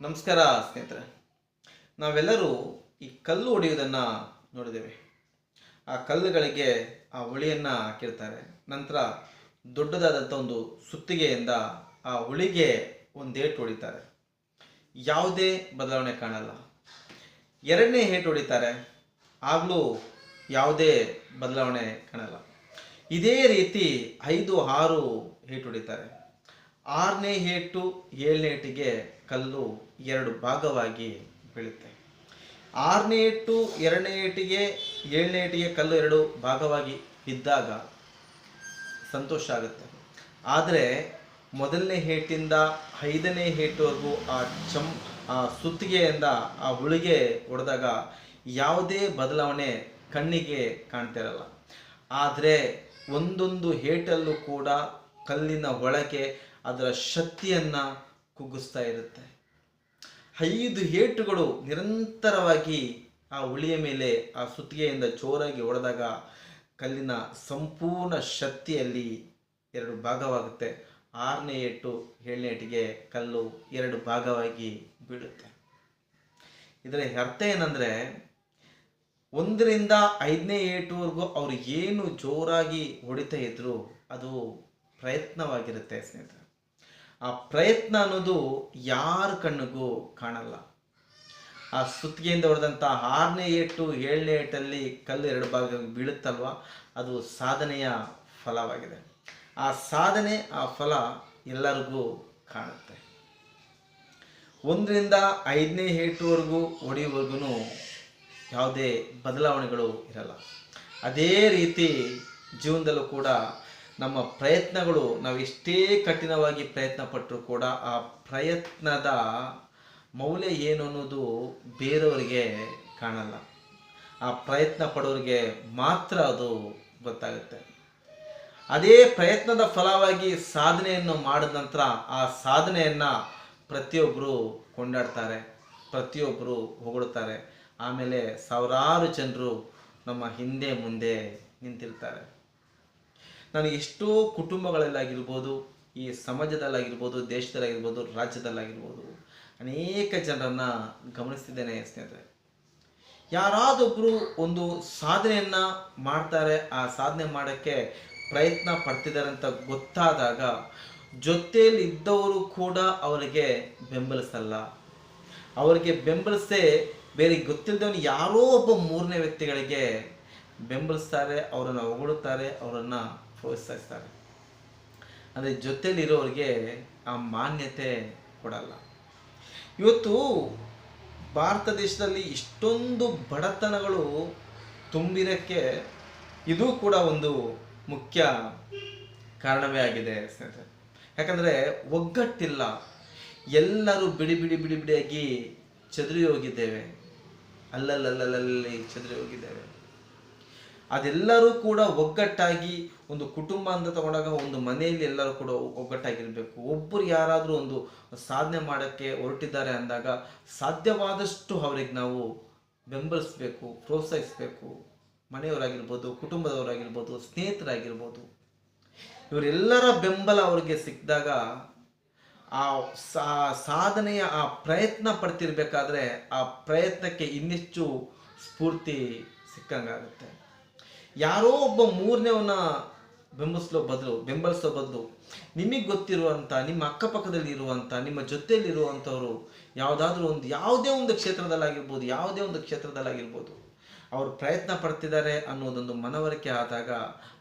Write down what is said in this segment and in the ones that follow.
ನಮಸ್ಕಾರ ಸ್ನೇಹಿತರೆ. ನಾವೆಲ್ಲರೂ ಈ ಕಲ್ಲು ಹೊಡೆಯುವುದನ್ನು ನೋಡಿದ್ದೇವೆ. ಆ ಕಲ್ಲುಗಳಿಗೆ ಆ ಹುಳಿಯನ್ನು ಹಾಕಿರ್ತಾರೆ. ನಂತರ ದೊಡ್ಡದಾದಂಥ ಒಂದು ಸುತ್ತಿಗೆಯಿಂದ ಆ ಹುಳಿಗೆ ಒಂದು ಏಟು ಹೊಡಿತಾರೆ. ಯಾವುದೇ ಬದಲಾವಣೆ ಕಾಣಲ್ಲ. ಎರಡನೇ ಏಟು ಹೊಡಿತಾರೆ. ಆಗಲೂ ಯಾವುದೇ ಬದಲಾವಣೆ ಕಾಣಲ್ಲ. ಇದೇ ರೀತಿ ಐದು ಆರು ಏಟು ಹೊಡಿತಾರೆ. ಆರನೇ ಏಟು ಏಳನೇ ಏಟಿಗೆ ಕಲ್ಲು ಎರಡು ಭಾಗವಾಗಿ ಬೀಳುತ್ತೆ. ಆರನೇ ಏಟು ಎರಡನೇ ಏಟಿಗೆ ಏಳನೇ ಏಟಿಗೆ ಕಲ್ಲು ಎರಡು ಭಾಗವಾಗಿ ಬಿದ್ದಾಗ ಸಂತೋಷ ಆಗುತ್ತೆ. ಆದರೆ ಮೊದಲನೇ ಏಟಿಂದ ಐದನೇ ಏಟುವರೆಗೂ ಆ ಚಂ ಆ ಸುತ್ತಿಗೆಯಿಂದ ಆ ಹುಳಿಗೆ ಹೊಡೆದಾಗ ಯಾವುದೇ ಬದಲಾವಣೆ ಕಣ್ಣಿಗೆ ಕಾಣ್ತಿರಲ್ಲ ಆದರೆ ಒಂದೊಂದು ಏಟಲ್ಲೂ ಕೂಡ ಕಲ್ಲಿನ ಒಳಗೆ ಅದರ ಶಕ್ತಿಯನ್ನು ಕುಗ್ಗಿಸ್ತಾ ಇರುತ್ತೆ. ಐದು ಏಟುಗಳು ನಿರಂತರವಾಗಿ ಆ ಉಳಿಯ ಮೇಲೆ, ಆ ಸುತ್ತಿಗೆಯಿಂದ ಜೋರಾಗಿ ಹೊಡೆದಾಗ ಕಲ್ಲಿನ ಸಂಪೂರ್ಣ ಶಕ್ತಿಯಲ್ಲಿ ಎರಡು ಭಾಗವಾಗುತ್ತೆ. ಆರನೇ ಏಟು ಏಳನೇ ಏಟಿಗೆ ಕಲ್ಲು ಎರಡು ಭಾಗವಾಗಿ ಬೀಳುತ್ತೆ. ಇದರ ಅರ್ಥ ಏನಂದರೆ, ಒಂದರಿಂದ ಐದನೇ ಏಟುವರೆಗೂ ಅವರು ಏನು ಜೋರಾಗಿ ಹೊಡಿತಾ ಇದ್ರು, ಅದು ಪ್ರಯತ್ನವಾಗಿರುತ್ತೆ ಸ್ನೇಹಿತರೆ. ಆ ಪ್ರಯತ್ನ ಅನ್ನೋದು ಯಾರ ಕಣ್ಣಿಗೂ ಕಾಣಲ್ಲ. ಆ ಸುತ್ತಿಗೆಯಿಂದ ಹೊಡೆದಂಥ ಆರನೇ ಏಟು ಏಳನೇ ಏಟಲ್ಲಿ ಕಲ್ಲು ಎರಡು ಭಾಗ ಬೀಳುತ್ತಲ್ವ? ಅದು ಸಾಧನೆಯ ಫಲವಾಗಿದೆ. ಆ ಸಾಧನೆ, ಆ ಫಲ ಎಲ್ಲರಿಗೂ ಕಾಣುತ್ತೆ. ಒಂದರಿಂದ ಐದನೇ ಏಟುವರೆಗೂ ಹೊಡೆಯುವವರೆಗೂ ಯಾವುದೇ ಬದಲಾವಣೆಗಳು ಇರಲ್ಲ. ಅದೇ ರೀತಿ ಜೀವನದಲ್ಲೂ ಕೂಡ ನಮ್ಮ ಪ್ರಯತ್ನಗಳು, ನಾವು ಎಷ್ಟೇ ಕಠಿಣವಾಗಿ ಪ್ರಯತ್ನ ಪಟ್ಟರೂ ಕೂಡ ಆ ಪ್ರಯತ್ನದ ಮೌಲ್ಯ ಏನು ಅನ್ನೋದು ಬೇರೆಯವರಿಗೆ ಕಾಣಲ್ಲ. ಆ ಪ್ರಯತ್ನ ಪಡೋರಿಗೆ ಮಾತ್ರ ಅದು ಗೊತ್ತಾಗುತ್ತೆ. ಅದೇ ಪ್ರಯತ್ನದ ಫಲವಾಗಿ ಸಾಧನೆಯನ್ನು ಮಾಡಿದ ನಂತರ ಆ ಸಾಧನೆಯನ್ನು ಪ್ರತಿಯೊಬ್ಬರು ಕೊಂಡಾಡ್ತಾರೆ ಪ್ರತಿಯೊಬ್ಬರು ಹೊಗಳುತ್ತಾರೆ ಆಮೇಲೆ ಸಾವಿರಾರು ಜನರು ನಮ್ಮ ಹಿಂದೆ ಮುಂದೆ ನಿಂತಿರ್ತಾರೆ. ನಾನು ಎಷ್ಟೋ ಕುಟುಂಬಗಳಲ್ಲಾಗಿರ್ಬೋದು, ಈ ಸಮಾಜದಲ್ಲಾಗಿರ್ಬೋದು, ದೇಶದಲ್ಲಾಗಿರ್ಬೋದು, ರಾಜ್ಯದಲ್ಲಾಗಿರ್ಬೋದು, ಅನೇಕ ಜನರನ್ನು ಗಮನಿಸ್ತಿದ್ದೇನೆ ಸ್ನೇಹಿತರೆ. ಯಾರಾದೊಬ್ಬರು ಒಂದು ಸಾಧನೆಯನ್ನು ಮಾಡ್ತಾರೆ, ಆ ಸಾಧನೆ ಮಾಡೋಕ್ಕೆ ಪ್ರಯತ್ನ ಪಡ್ತಿದ್ದಾರೆ ಅಂತ ಗೊತ್ತಾದಾಗ ಜೊತೆಯಲ್ಲಿ ಇದ್ದವರು ಕೂಡ ಅವರಿಗೆ ಬೆಂಬಲಿಸಲ್ಲ. ಅವರಿಗೆ ಬೆಂಬಲಿಸದೆ ಬೇರೆ ಗೊತ್ತಿಲ್ಲದವನು ಯಾರೋ ಒಬ್ಬ ಮೂರನೇ ವ್ಯಕ್ತಿಗಳಿಗೆ ಬೆಂಬಲಿಸ್ತಾರೆ, ಅವರನ್ನು ಹೊಗಳುತ್ತಾರೆ, ಅವರನ್ನು ಪ್ರೋತ್ಸಾಹಿಸ್ತಾರೆ ಅಂದರೆ ಜೊತೆಲಿರೋರಿಗೆ ಆ ಮಾನ್ಯತೆ ಕೊಡಲ್ಲ. ಇವತ್ತು ಭಾರತ ದೇಶದಲ್ಲಿ ಇಷ್ಟೊಂದು ಬಡತನಗಳು ತುಂಬಿರಕ್ಕೆ ಇದು ಕೂಡ ಒಂದು ಮುಖ್ಯ ಕಾರಣವೇ ಆಗಿದೆ ಸ್ನೇಹಿತರೆ. ಯಾಕಂದರೆ ಒಗ್ಗಟ್ಟಿಲ್ಲ. ಎಲ್ಲರೂ ಬಿಡಿ ಬಿಡಿ ಬಿಡಿ ಬಿಡಿಯಾಗಿ ಚದುರಿ ಹೋಗಿದ್ದೇವೆ. ಅಲ್ಲಲ್ಲಲ್ಲಲ್ಲಿ ಚದುರಿ ಹೋಗಿದ್ದೇವೆ. ಅದೆಲ್ಲರೂ ಕೂಡ ಒಗ್ಗಟ್ಟಾಗಿ ಒಂದು ಕುಟುಂಬ ಅಂತ ತಗೊಂಡಾಗ ಒಂದು ಮನೆಯಲ್ಲಿ ಎಲ್ಲರೂ ಕೂಡ ಒಗ್ಗಟ್ಟಾಗಿರಬೇಕು. ಒಬ್ಬರು ಯಾರಾದರೂ ಒಂದು ಸಾಧನೆ ಮಾಡೋಕ್ಕೆ ಹೊರಟಿದ್ದಾರೆ ಅಂದಾಗ ಸಾಧ್ಯವಾದಷ್ಟು ಅವ್ರಿಗೆ ನಾವು ಬೆಂಬಲಿಸ್ಬೇಕು, ಪ್ರೋತ್ಸಾಹಿಸ್ಬೇಕು. ಮನೆಯವರಾಗಿರ್ಬೋದು, ಕುಟುಂಬದವರಾಗಿರ್ಬೋದು, ಸ್ನೇಹಿತರಾಗಿರ್ಬೋದು. ಇವರೆಲ್ಲರ ಬೆಂಬಲ ಅವರಿಗೆ ಸಿಕ್ಕಿದಾಗ ಆ ಸಾಧನೆಯ ಆ ಪ್ರಯತ್ನ ಪಡ್ತಿರ್ಬೇಕಾದ್ರೆ ಆ ಪ್ರಯತ್ನಕ್ಕೆ ಇನ್ನೆಷ್ಟು ಸ್ಫೂರ್ತಿ ಸಿಕ್ಕಂಗಾಗುತ್ತೆ. ಯಾರೋ ಒಬ್ಬ ಮೂರನೇವನ್ನ ಬೆಂಬಲಿಸೋ ಬದಲು ಬೆಂಬಲಿಸೋ ಬದಲು. ನಿಮಗೆ ಗೊತ್ತಿರುವಂಥ ನಿಮ್ಮ ಅಕ್ಕಪಕ್ಕದಲ್ಲಿ ಇರುವಂಥ ನಿಮ್ಮ ಜೊತೆಯಲ್ಲಿ ಇರುವಂಥವ್ರು ಯಾವುದಾದ್ರೂ ಒಂದು, ಯಾವುದೇ ಒಂದು ಕ್ಷೇತ್ರದಲ್ಲಾಗಿರ್ಬೋದು, ಯಾವುದೇ ಒಂದು ಕ್ಷೇತ್ರದಲ್ಲಾಗಿರ್ಬೋದು, ಅವರು ಪ್ರಯತ್ನ ಪಡ್ತಿದ್ದಾರೆ ಅನ್ನೋದೊಂದು ಮನವರಿಕೆ ಆದಾಗ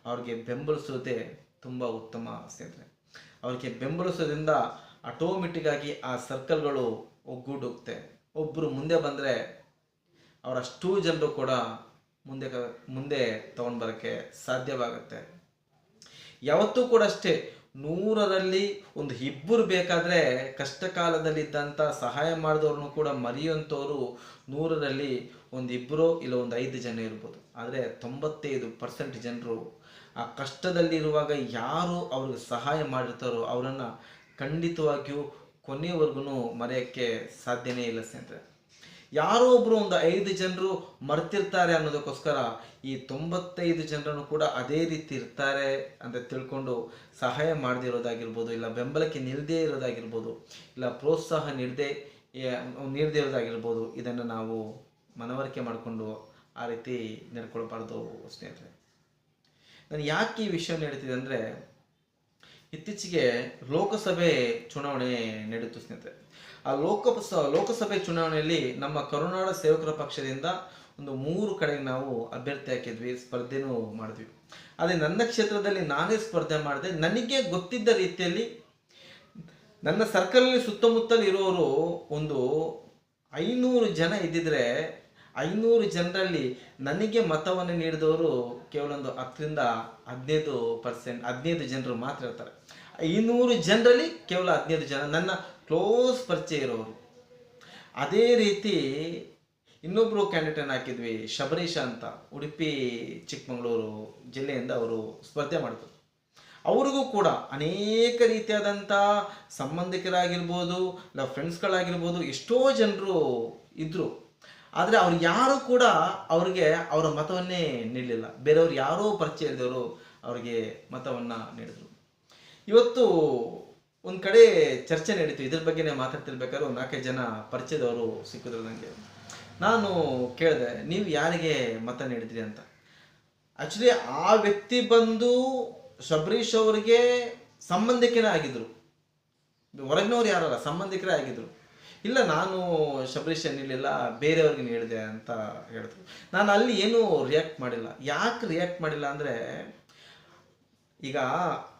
ಅವ್ರಿಗೆ ಬೆಂಬಲಿಸೋದೇ ತುಂಬ ಉತ್ತಮ ಸ್ನೇಹಿತರೆ. ಅವ್ರಿಗೆ ಬೆಂಬಲಿಸೋದ್ರಿಂದ ಆಟೋಮೆಟಿಕ್ಕಾಗಿ ಆ ಸರ್ಕಲ್ಗಳು ಒಗ್ಗೂಡುತ್ತೆ ಒಬ್ಬರು ಮುಂದೆ ಬಂದರೆ ಅವರಷ್ಟು ಜನರು ಕೂಡ ಮುಂದೆ ಮುಂದೆ ತೊಗೊಂಡು ಬರೋಕ್ಕೆ ಸಾಧ್ಯವಾಗುತ್ತೆ. ಯಾವತ್ತೂ ಕೂಡ ಅಷ್ಟೇ, ನೂರರಲ್ಲಿ ಒಂದು ಇಬ್ಬರು ಬೇಕಾದರೆ ಕಷ್ಟ ಕಾಲದಲ್ಲಿದ್ದಂಥ ಸಹಾಯ ಮಾಡಿದವ್ರನ್ನೂ ಕೂಡ ಮರೆಯುವಂಥವ್ರು ನೂರರಲ್ಲಿ ಒಂದು ಇಬ್ಬರು ಇಲ್ಲ ಒಂದು ಐದು ಜನ ಇರ್ಬೋದು. ಆದರೆ ತೊಂಬತ್ತೈದು ಪರ್ಸೆಂಟ್ ಜನರು ಆ ಕಷ್ಟದಲ್ಲಿರುವಾಗ ಯಾರು ಅವ್ರಿಗೆ ಸಹಾಯ ಮಾಡಿರ್ತಾರೋ ಅವರನ್ನು ಖಂಡಿತವಾಗಿಯೂ ಕೊನೆಯವರೆಗೂ ಮರೆಯೋಕ್ಕೆ ಸಾಧ್ಯನೇ ಇಲ್ಲ ಸ್ನೇಹಿತರೆ. ಯಾರೋ ಒಬ್ರು ಒಂದು ಐದು ಜನರು ಮರ್ತಿರ್ತಾರೆ ಅನ್ನೋದಕ್ಕೋಸ್ಕರ ಈ ತೊಂಬತ್ತೈದು ಜನರನ್ನು ಕೂಡ ಅದೇ ರೀತಿ ಇರ್ತಾರೆ ಅಂತ ತಿಳ್ಕೊಂಡು ಸಹಾಯ ಮಾಡದೇ ಇರೋದಾಗಿರ್ಬೋದು ಇಲ್ಲ ಬೆಂಬಲಕ್ಕೆ ನಿಲ್ಲದೇ ಇರೋದಾಗಿರ್ಬೋದು, ಇಲ್ಲ ಪ್ರೋತ್ಸಾಹ ನೀಡದೆ ನೀಡದೇ ಇರೋದಾಗಿರ್ಬೋದು, ಇದನ್ನು ನಾವು ಮನವರಿಕೆ ಮಾಡಿಕೊಂಡು ಆ ರೀತಿ ನಡ್ಕೊಳ್ಬಾರ್ದು ಸ್ನೇಹಿತರೆ. ನಾನು ಯಾಕೆ ಈ ವಿಷಯ ಹೇಳ್ತಿದ್ದೆ ಅಂದರೆ ಇತ್ತೀಚೆಗೆ ಲೋಕಸಭೆ ಚುನಾವಣೆ ನಡೆಯಿತು ಸ್ನೇಹಿತರೆ. ಆ ಲೋಕ ಲೋಕಸಭೆ ಚುನಾವಣೆಯಲ್ಲಿ ನಮ್ಮ ಕರುನಾಡ ಸೇವಕರ ಪಕ್ಷದಿಂದ ಒಂದು ಮೂರು ಕಡೆಗೆ ನಾವು ಅಭ್ಯರ್ಥಿ ಹಾಕಿದ್ವಿ, ಸ್ಪರ್ಧೆನೂ ಮಾಡಿದ್ವಿ. ಆದರೆ ನನ್ನ ಕ್ಷೇತ್ರದಲ್ಲಿ ನಾನೇ ಸ್ಪರ್ಧೆ ಮಾಡಿದೆ. ನನಗೆ ಗೊತ್ತಿದ್ದ ರೀತಿಯಲ್ಲಿ ನನ್ನ ಸರ್ಕಲ್ನಲ್ಲಿ ಸುತ್ತಮುತ್ತಲು ಇರೋರು ಒಂದು ಐನೂರು ಜನ ಇದ್ದಿದ್ರೆ ಐನೂರು ಜನರಲ್ಲಿ ನನಗೆ ಮತವನ್ನು ನೀಡಿದವರು ಕೇವಲ ಒಂದು ಹತ್ತರಿಂದ ಹದಿನೈದು ಪರ್ಸೆಂಟ್ ಹದಿನೈದು ಜನರು ಮಾತ್ರ ಇರ್ತಾರೆ. ಐನೂರು ಜನರಲ್ಲಿ ಕೇವಲ ಹದಿನೈದು ಜನ, ನನ್ನ ಕ್ಲೋಸ್ ಪರಿಚಯ ಇರೋರು. ಅದೇ ರೀತಿ ಇನ್ನೊಬ್ಬರು ಕ್ಯಾಂಡಿಡೇಟನ್ನು ಹಾಕಿದ್ವಿ, ಶಬರೀಶ ಅಂತ. ಉಡುಪಿ, ಚಿಕ್ಕಮಗಳೂರು ಜಿಲ್ಲೆಯಿಂದ ಅವರು ಸ್ಪರ್ಧೆ ಮಾಡಿದ್ರು. ಅವ್ರಿಗೂ ಕೂಡ ಅನೇಕ ರೀತಿಯಾದಂಥ ಸಂಬಂಧಿಕರಾಗಿರ್ಬೋದು, ಇಲ್ಲ ಫ್ರೆಂಡ್ಸ್ಗಳಾಗಿರ್ಬೋದು ಎಷ್ಟೋ ಜನರು ಇದ್ದರು ಆದರೆ ಅವ್ರು ಯಾರು ಕೂಡ ಅವ್ರಿಗೆ ಅವರ ಮತವನ್ನೇ ನೀಡಲಿಲ್ಲ. ಬೇರೆಯವ್ರು ಯಾರೋ ಪರಿಚಯ ಇದ್ದವರು ಅವ್ರಿಗೆ ಮತವನ್ನು ನೀಡಿದರು. ಇವತ್ತು ಒಂದು ಕಡೆ ಚರ್ಚೆ ನಡೀತು. ಇದ್ರ ಬಗ್ಗೆನೇ ಮಾತಾಡ್ತಿರ್ಬೇಕಾದ್ರೆ ಒಂದು ನಾಲ್ಕೈದು ಜನ ಪರಿಚಯದವರು ಸಿಕ್ಕಿದ್ರು ನನಗೆ ನಾನು ಕೇಳಿದೆ, ನೀವು ಯಾರಿಗೆ ಮತ ನೀಡಿದ್ರಿ ಅಂತ? ಆ್ಯಕ್ಚುಲಿ ಆ ವ್ಯಕ್ತಿ ಬಂದು ಶಬರೀಶ್ ಅವರಿಗೆ ಸಂಬಂಧಿಕರೇ ಆಗಿದ್ರು. ಹೊರಗಿನವ್ರು ಯಾರಲ್ಲ, ಸಂಬಂಧಿಕರೇ ಆಗಿದ್ರು. ಇಲ್ಲ, ನಾನು ಶಬರೀಶ್ ಏನಿಲ್ಲ ಬೇರೆಯವ್ರಿಗೆ ನೀಡಿದೆ ಅಂತ ಹೇಳಿದ್ರು ನಾನು ಅಲ್ಲಿ ಏನೂ ರಿಯಾಕ್ಟ್ ಮಾಡಿಲ್ಲ. ಯಾಕೆ ರಿಯಾಕ್ಟ್ ಮಾಡಿಲ್ಲ ಅಂದರೆ, ಈಗ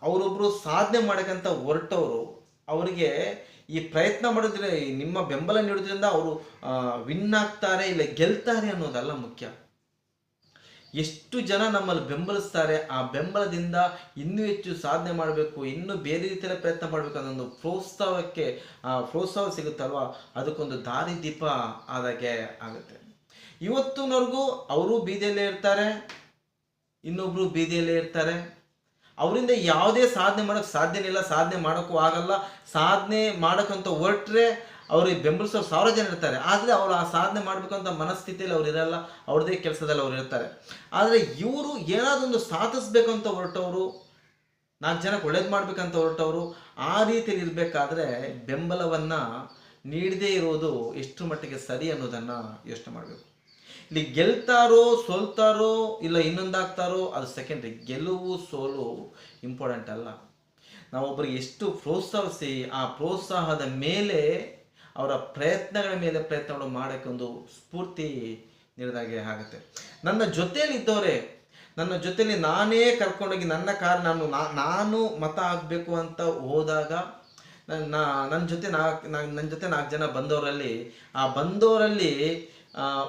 ಅವರೊಬ್ಬರು ಸಾಧನೆ ಮಾಡೋಕ್ಕಂಥ ಹೊರಟವರು, ಅವರಿಗೆ ಈ ಪ್ರಯತ್ನ ಮಾಡಿದ್ರೆ ನಿಮ್ಮ ಬೆಂಬಲ ನೀಡೋದ್ರಿಂದ ಅವರು ವಿನ್ ಆಗ್ತಾರೆ ಇಲ್ಲ ಗೆಲ್ತಾರೆ ಅನ್ನೋದಲ್ಲ ಮುಖ್ಯ. ಎಷ್ಟು ಜನ ನಮ್ಮಲ್ಲಿ ಬೆಂಬಲಿಸ್ತಾರೆ, ಆ ಬೆಂಬಲದಿಂದ ಇನ್ನೂ ಹೆಚ್ಚು ಸಾಧನೆ ಮಾಡಬೇಕು, ಇನ್ನೂ ಬೇರೆ ರೀತಿಯಲ್ಲಿ ಪ್ರಯತ್ನ ಮಾಡಬೇಕು ಅನ್ನೋ ಒಂದು ಪ್ರೋತ್ಸಾಹಕ್ಕೆ, ಆ, ಪ್ರೋತ್ಸಾಹ ಸಿಗುತ್ತಲ್ವ? ಅದಕ್ಕೊಂದು ದಾರಿ ದೀಪ ಆದಾಗೆ ಆಗುತ್ತೆ. ಇವತ್ತಿನವರೆಗೂ ಅವರು ಬೀದಿಯಲ್ಲೇ ಇರ್ತಾರೆ, ಇನ್ನೊಬ್ರು ಬೀದಿಯಲ್ಲೇ ಇರ್ತಾರೆ. ಅವರಿಂದ ಯಾವುದೇ ಸಾಧನೆ ಮಾಡೋಕ್ಕೆ ಸಾಧ್ಯನೇ ಇಲ್ಲ, ಸಾಧನೆ ಮಾಡೋಕ್ಕೂ ಆಗಲ್ಲ. ಸಾಧನೆ ಮಾಡೋಕ್ಕಂತ ಹೊರಟ್ರೆ ಅವ್ರಿಗೆ ಬೆಂಬಲಿಸೋ ಸಾವಿರ ಜನ ಇರ್ತಾರೆ. ಆದರೆ ಅವರು ಆ ಸಾಧನೆ ಮಾಡಬೇಕಂತ ಮನಸ್ಥಿತಿಯಲ್ಲಿ ಅವ್ರು ಇರಲ್ಲ. ಅವ್ರದ್ದೇ ಕೆಲಸದಲ್ಲಿ ಅವ್ರು ಇರ್ತಾರೆ. ಆದರೆ ಇವರು ಏನಾದರೂ ಒಂದು ಅಂತ ಹೊರಟವರು, ನಾಲ್ಕು ಜನಕ್ಕೆ ಒಳ್ಳೇದು ಮಾಡ್ಬೇಕಂತ ಹೊರಟವರು, ಆ ರೀತಿಯಲ್ಲಿ ಇರಬೇಕಾದ್ರೆ ಬೆಂಬಲವನ್ನು ನೀಡದೇ ಇರೋದು ಎಷ್ಟು ಮಟ್ಟಿಗೆ ಸರಿ ಅನ್ನೋದನ್ನು ಯೋಚನೆ ಮಾಡಬೇಕು. ಇಲ್ಲಿ ಗೆಲ್ತಾರೋ, ಸೋಲ್ತಾರೋ, ಇಲ್ಲ ಇನ್ನೊಂದಾಗ್ತಾರೋ, ಅದು ಸೆಕೆಂಡ್ರಿ ಗೆಲುವು, ಸೋಲು ಇಂಪಾರ್ಟೆಂಟ್ ಅಲ್ಲ. ನಾವೊಬ್ಬರಿಗೆ ಎಷ್ಟು ಪ್ರೋತ್ಸಾಹಿಸಿ, ಆ ಪ್ರೋತ್ಸಾಹದ ಮೇಲೆ ಅವರ ಪ್ರಯತ್ನಗಳ ಮೇಲೆ ಪ್ರಯತ್ನಗಳು ಮಾಡೋಕ್ಕೆ ಒಂದು ಸ್ಫೂರ್ತಿ ನೀಡಿದಾಗೆ ಆಗುತ್ತೆ. ನನ್ನ ಜೊತೆಯಲ್ಲಿ ನನ್ನ ಜೊತೆಯಲ್ಲಿ ನಾನೇ ಕರ್ಕೊಂಡೋಗಿ ನನ್ನ ಕಾರ್ ನಾನು ನಾನು ಮತ ಆಗಬೇಕು ಅಂತ ಹೋದಾಗ ನನ್ನ ನನ್ನ ಜೊತೆ ನಾಲ್ಕು ನನ್ನ ಜೊತೆ ನಾಲ್ಕು ಜನ ಬಂದವರಲ್ಲಿ, ಆ ಬಂದವರಲ್ಲಿ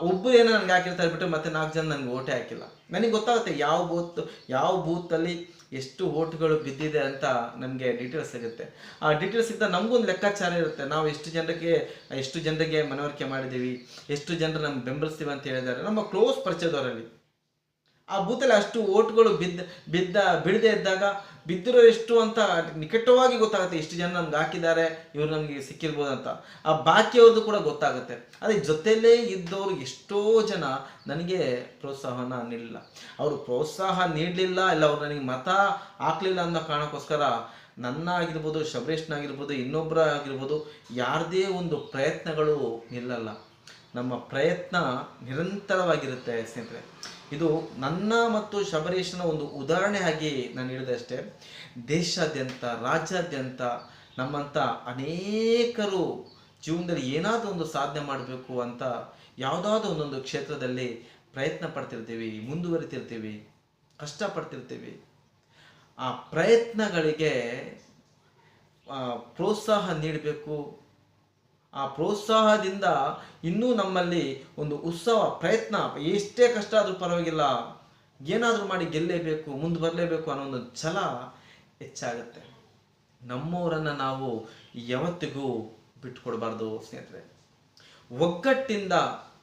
ಒಬ್ಬರು ಏನೋ ನನಗೆ ಹಾಕಿರ್ತಾರೆ ಬಿಟ್ಟು ಮತ್ತೆ ನಾಲ್ಕು ಜನ ನನಗೆ ಓಟೇ ಹಾಕಿಲ್ಲ. ನನಗೆ ಗೊತ್ತಾಗುತ್ತೆ ಯಾವ ಬೂತ್, ಯಾವ ಬೂತಲ್ಲಿ ಎಷ್ಟು ಓಟ್ಗಳು ಬಿದ್ದಿದೆ ಅಂತ ನಮಗೆ ಡೀಟೇಲ್ಸ್ ಸಿಗುತ್ತೆ. ಆ ಡೀಟೇಲ್ಸ್ ಇದ್ದ ನಮಗೊಂದು ಲೆಕ್ಕಾಚಾರ ಇರುತ್ತೆ. ನಾವು ಎಷ್ಟು ಜನರಿಗೆ ಎಷ್ಟು ಜನರಿಗೆ ಮನವರಿಕೆ ಮಾಡಿದ್ದೀವಿ, ಎಷ್ಟು ಜನರು ನಮ್ಗೆ ಬೆಂಬಲಿಸ್ತೀವಿ ಅಂತ ಹೇಳಿದ್ದಾರೆ. ನಮ್ಮ ಕ್ಲೋಸ್ ಪರಿಚಯದವರಲ್ಲಿ. ಆ ಬೂತಲ್ಲಿ ಅಷ್ಟು ಓಟ್ಗಳು ಬಿದ್ದ ಬಿದ್ದ, ಬಿಡದೆ ಇದ್ದಾಗ ಬಿದ್ದಿರೋ ಎಷ್ಟು ಅಂತ ನಿಕಟವಾಗಿ ಗೊತ್ತಾಗುತ್ತೆ. ಎಷ್ಟು ಜನ ನಮ್ಗೆ ಹಾಕಿದ್ದಾರೆ, ಇವ್ರು ನಮಗೆ ಸಿಕ್ಕಿರ್ಬೋದು ಅಂತ. ಆ ಬಾಕಿಯವ್ರದ್ದು ಕೂಡ ಗೊತ್ತಾಗುತ್ತೆ. ಅದೇ ಜೊತೆಲೇ ಇದ್ದವರು ಎಷ್ಟೋ ಜನ ನನಗೆ ಪ್ರೋತ್ಸಾಹನ ನೀಡಲಿಲ್ಲ. ಅವರು ಪ್ರೋತ್ಸಾಹ ನೀಡಲಿಲ್ಲ, ಇಲ್ಲ ಅವ್ರು ನನಗೆ ಮತ ಹಾಕ್ಲಿಲ್ಲ ಅನ್ನೋ ಕಾರಣಕ್ಕೋಸ್ಕರ ನನ್ನ ಆಗಿರ್ಬೋದು ಶಬರೀಶ್ನಾಗಿರ್ಬೋದು ಇನ್ನೊಬ್ಬರ ಆಗಿರ್ಬೋದು, ಯಾರದೇ ಒಂದು ಪ್ರಯತ್ನಗಳು ನಿಲ್ಲಲ್ಲ ನಮ್ಮ ಪ್ರಯತ್ನ ನಿರಂತರವಾಗಿರುತ್ತೆ ಸ್ನೇಹಿತರೆ. ಇದು ನನ್ನ ಮತ್ತು ಶಬರೀಶನ ಒಂದು ಉದಾಹರಣೆ ಆಗಿ ನಾನು ಹೇಳಿದೆ ಅಷ್ಟೇ. ದೇಶಾದ್ಯಂತ, ರಾಜ್ಯಾದ್ಯಂತ ನಮ್ಮಂಥ ಅನೇಕರು ಜೀವನದಲ್ಲಿ ಏನಾದರೂ ಒಂದು ಸಾಧನೆ ಮಾಡಬೇಕು ಅಂತ ಯಾವುದಾದ್ರೂ ಒಂದೊಂದು ಕ್ಷೇತ್ರದಲ್ಲಿ ಪ್ರಯತ್ನ ಪಡ್ತಿರ್ತೀವಿ, ಮುಂದುವರಿತಿರ್ತೀವಿ, ಕಷ್ಟಪಡ್ತಿರ್ತೀವಿ. ಆ ಪ್ರಯತ್ನಗಳಿಗೆ ಪ್ರೋತ್ಸಾಹ ನೀಡಬೇಕು ಆ ಪ್ರೋತ್ಸಾಹದಿಂದ ಇನ್ನೂ ನಮ್ಮಲ್ಲಿ ಒಂದು ಉತ್ಸವ, ಪ್ರಯತ್ನ, ಎಷ್ಟೇ ಕಷ್ಟ ಆದರೂ ಪರವಾಗಿಲ್ಲ. ಏನಾದರೂ ಮಾಡಿ ಗೆಲ್ಲೇಬೇಕು, ಮುಂದೆ ಬರಲೇಬೇಕು ಅನ್ನೋ ಒಂದು ಛಲ ಹೆಚ್ಚಾಗುತ್ತೆ. ನಮ್ಮವರನ್ನು ನಾವು ಯಾವತ್ತಿಗೂ ಬಿಟ್ಟುಕೊಡಬಾರ್ದು ಸ್ನೇಹಿತರೆ. ಒಗ್ಗಟ್ಟಿಂದ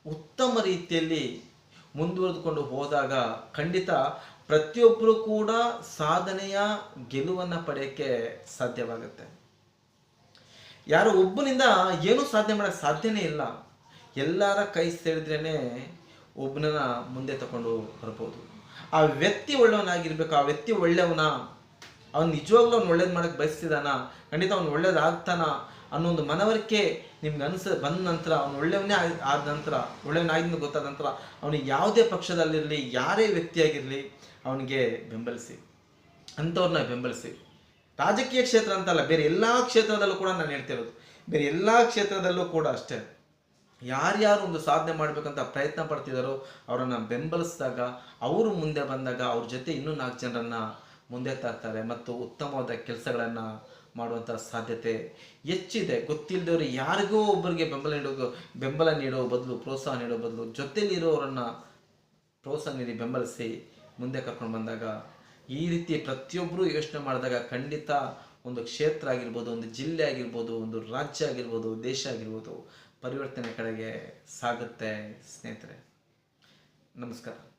ಉತ್ತಮ ರೀತಿಯಲ್ಲಿ ಮುಂದುವರೆದುಕೊಂಡು ಹೋದಾಗ ಖಂಡಿತ ಪ್ರತಿಯೊಬ್ಬರು ಕೂಡ ಸಾಧನೆಯ ಗೆಲುವನ್ನು ಪಡೆಯೋಕ್ಕೆ ಸಾಧ್ಯವಾಗುತ್ತೆ. ಯಾರೋ ಒಬ್ಬನಿಂದ ಏನೂ ಸಾಧನೆ ಮಾಡೋಕ್ಕೆ ಸಾಧ್ಯನೇ ಇಲ್ಲ. ಎಲ್ಲರ ಕೈ ಸೇರಿದ್ರೇ ಒಬ್ಬನನ್ನ ಮುಂದೆ ತಗೊಂಡು ಬರ್ಬೋದು. ಆ ವ್ಯಕ್ತಿ ಒಳ್ಳೆಯವನಾಗಿರ್ಬೇಕು ಆ ವ್ಯಕ್ತಿ ಒಳ್ಳೆಯವನ? ಅವ್ನು ನಿಜವಾಗ್ಲೂ ಅವ್ನು ಒಳ್ಳೇದು ಮಾಡಕ್ಕೆ ಬಯಸ್ತಿದ್ದಾನ ಖಂಡಿತ ಅವ್ನು ಒಳ್ಳೇದಾಗ್ತಾನ? ಅನ್ನೋ ಒಂದು ಮನವರಿಕೆ ನಿಮ್ಗೆ ಅನ್ಸ, ಬಂದ ನಂತರ, ಅವ್ನು ಒಳ್ಳೆಯವನೇ ಆದ ನಂತರ ಒಳ್ಳೆಯವನಾಗಿದ್ದು ಗೊತ್ತಾದ ನಂತರ ಅವನಿಗೆ ಯಾವುದೇ ಪಕ್ಷದಲ್ಲಿರಲಿ, ಯಾರೇ ವ್ಯಕ್ತಿಯಾಗಿರಲಿ, ಅವನಿಗೆ ಬೆಂಬಲಿಸಿ. ಅಂಥವ್ರನ್ನ ಬೆಂಬಲಿಸಿ. ರಾಜಕೀಯ ಕ್ಷೇತ್ರ ಅಂತಲ್ಲ, ಬೇರೆ ಎಲ್ಲ ಕ್ಷೇತ್ರದಲ್ಲೂ ಕೂಡ ನಾನು ಹೇಳ್ತಿರೋದು ಬೇರೆ ಎಲ್ಲ ಕ್ಷೇತ್ರದಲ್ಲೂ ಕೂಡ ಅಷ್ಟೇ. ಯಾರ್ಯಾರು ಒಂದು ಸಾಧನೆ ಮಾಡಬೇಕಂತ ಪ್ರಯತ್ನ ಪಡ್ತಿದ್ದಾರೋ ಅವರನ್ನು ಬೆಂಬಲಿಸಿದಾಗ, ಅವರು ಮುಂದೆ ಬಂದಾಗ ಅವ್ರ ಜೊತೆ ಇನ್ನೂ ನಾಲ್ಕು ಜನರನ್ನ ಮುಂದೆ ತರ್ತಾರೆ ಮತ್ತು ಉತ್ತಮವಾದ ಕೆಲಸಗಳನ್ನು ಮಾಡುವಂಥ ಸಾಧ್ಯತೆ ಹೆಚ್ಚಿದೆ. ಗೊತ್ತಿಲ್ಲದವರು ಯಾರಿಗೋ ಒಬ್ಬರಿಗೆ ಬೆಂಬಲ ನೀಡೋ ಬೆಂಬಲ ನೀಡೋ ಬದಲು, ಪ್ರೋತ್ಸಾಹ ನೀಡೋ ಬದಲು ಜೊತೆಲಿರೋರನ್ನು ಪ್ರೋತ್ಸಾಹ ನೀಡಿ ಬೆಂಬಲಿಸಿ ಮುಂದೆ ಕರ್ಕೊಂಡು ಬಂದಾಗ ಈ ರೀತಿ ಪ್ರತಿಯೊಬ್ಬರು ಯೋಚನೆ ಮಾಡಿದಾಗ ಖಂಡಿತ ಒಂದು ಕ್ಷೇತ್ರ ಆಗಿರ್ಬೋದು, ಒಂದು ಜಿಲ್ಲೆ ಆಗಿರ್ಬೋದು, ಒಂದು ರಾಜ್ಯ ಆಗಿರ್ಬೋದು, ದೇಶ ಆಗಿರ್ಬೋದು ಪರಿವರ್ತನೆ ಕಡೆಗೆ ಸಾಗುತ್ತೆ ಸ್ನೇಹಿತರೆ. ನಮಸ್ಕಾರ.